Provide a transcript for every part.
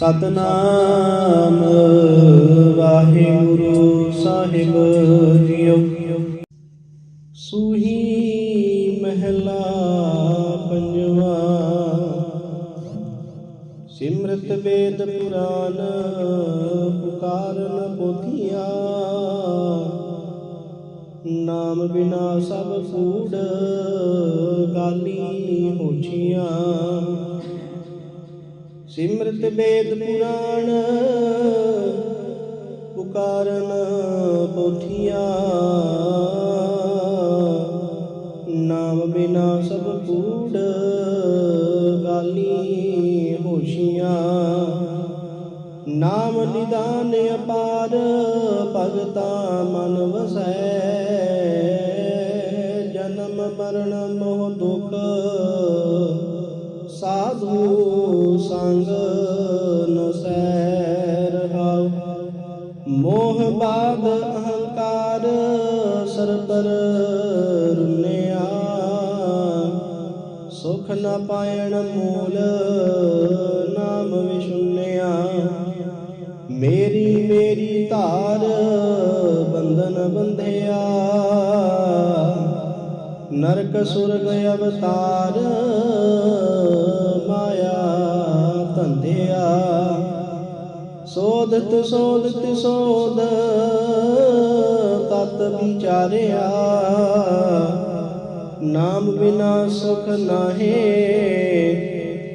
ਸਤਨਾਮ ਵਾਹਿਗੁਰੂ ਸਾਹਿਬ ਜੀਓ। ਸੂਹੀ ਮਹਿਲਾ ਪੰਜਵਾ, ਸਿਮਰਤ ਵੇਦ ਪੁਰਾਨ ਪੁਕਾਰਨ ਪੋਥੀਆ। ਨਾਮ ਬਿਨਾ ਸਭ ਕੂੜ ਗਾਲੀ ਹੋਛੀਆਂ ਸਿਮਰਤ ਵੇਦ ਪੁਰਾਣ ਪੁਕਾਰਨ ਪੋਥੀਆਂ। ਨਾਮ ਬਿਨਾ ਸਭ ਕੂੜ ਗਾਲੀ ਹੋਸ਼ੀਆਂ। ਨਾਮ ਨਿਦਾਨ ਅਪਾਰ ਭਗਤਾ ਮਨ ਵਸੈ। ਜਨਮ ਮਰਨ ਮੋਹ ਦੁਖ ਸਾਧੂ ਸੰਗ ਨਸੈ ਰਹਾਉ ਮੋਹ ਬਾਦ ਅਹੰਕਾਰ ਸਰ ਪਰ ਰੁਨਿਆ। ਸੁਖ ਨ ਪਾਇਣ ਮੂਲ ਨਾਮ ਵਿਸ਼ੁਨਿਆ ਮੇਰੀ ਮੇਰੀ ਧਾਰ ਬੰਧਨ ਬੰਧਿਆ। ਨਰਕ ਸੁਰਗ ਅਵਤਾਰ ਮਾਇਆ ਧੰਧਿਆ ਸੋਧਤ ਸੋਧਤ ਸੋਧ ਤਤ ਵਿਚਾਰਿਆ। ਨਾਮ ਬਿਨਾ ਸੁਖ ਨਾਹੀ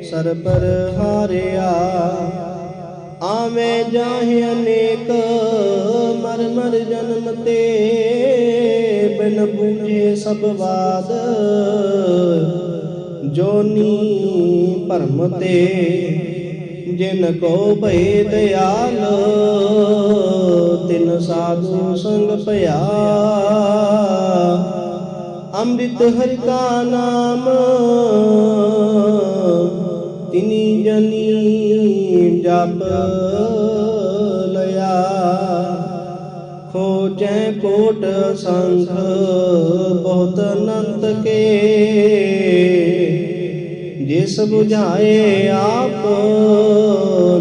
ਸਰ ਹਾਰਿਆ। ਆਵੇਂ ਜਾਹੇ ਅਨੇਕ ਮਰ ਮਰ ਜਨਮ ਤੇ ਬਿਨ ਬੂਝੇ ਸਭ ਬਾਦ ਜੋਨੀ ਭਰਮ ਤੇ ਜਿਨ ਕੋ ਭਏ ਦਿਆਲ ਤਿਨ ਸਾਧੂ ਸੰਗ ਪਿਆ ਅੰਮ੍ਰਿਤ ਹਰਿ ਕਾ ਨਾਮ, ਤਿਨੀ ਜਨੀ ਜਪ ਲਿਆ। ਖੋਜੈ ਕੋਟ ਸੰਖ, ਬਹੁਤ ਅਨੰਤ ਕੇ। ਜਿਸ 부ਝਾਏ ਆਪ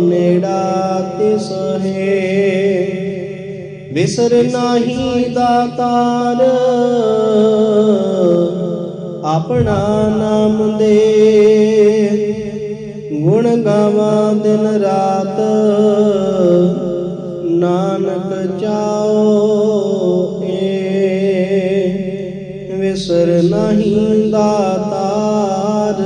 ਨੇੜਾ ਤਿਸ ਹੈ। ਵਿਸਰ ਨਾਹੀ ਦਾਤਾਰ, ਆਪਣਾ ਨਾਮ ਦੇ। ਗੁਣ ਗਾਵਾਂ ਦਿਨ ਰਾਤ, ਨਾਨਕ ਚਾਓ। ਵਿਸਰ ਨਹੀਂ ਦਾਤਾਰ।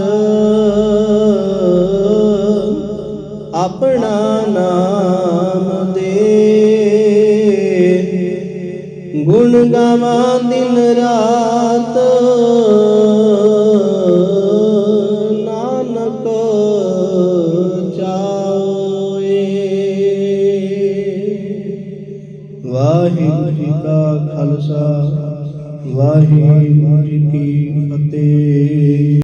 ਆਪਣਾ ਨਾਮ ਦੇ। ਗੁਣ ਗਾਵਾਂ ਦਿਨ ਰਾਤ। ਨਾਨਕ ਚਾਏ ਵਾਹਿਗੁਰੂ ਜੀ ਕਾ ਖਾਲਸਾ। ਵਾਹਿਗੁਰੂ ਜੀ ਕੀ ਫਤਿਹ।